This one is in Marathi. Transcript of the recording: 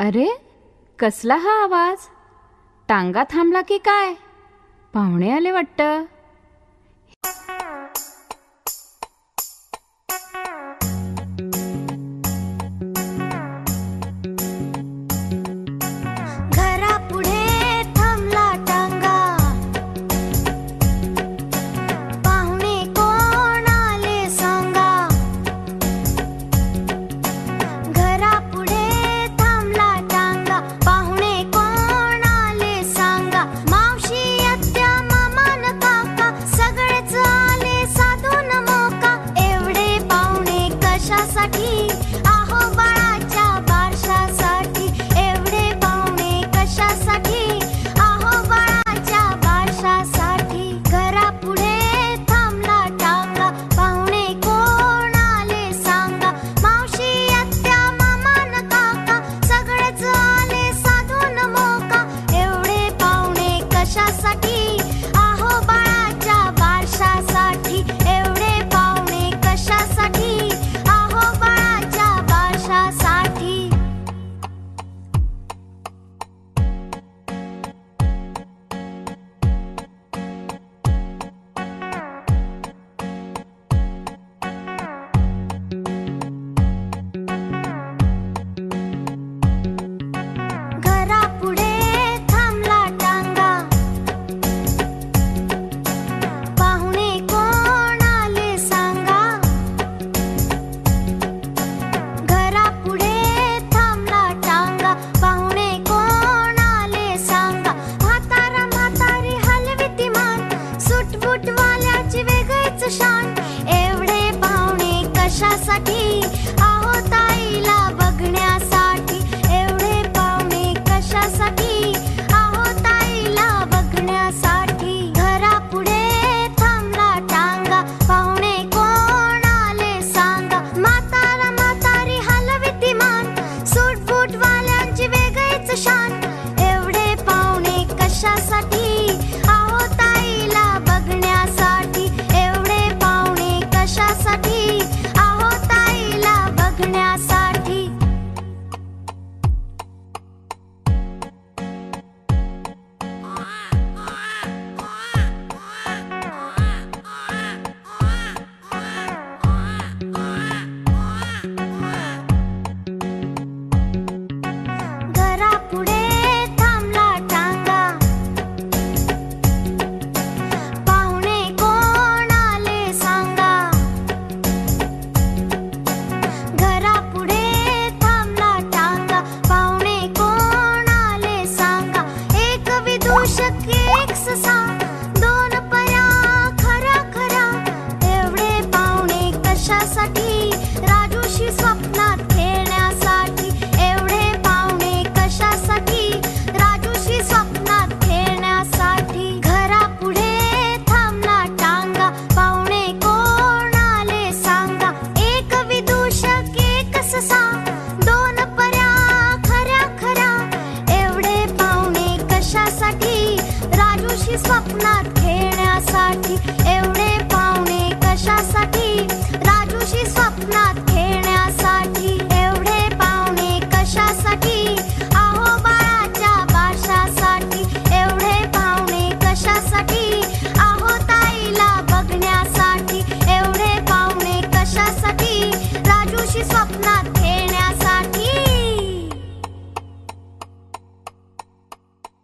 अरे कसला हा आवाज? टांगा थांबला की काय? पाहुणे आले वाटतं. yüksüz स्वप्नात खेळण्यासाठी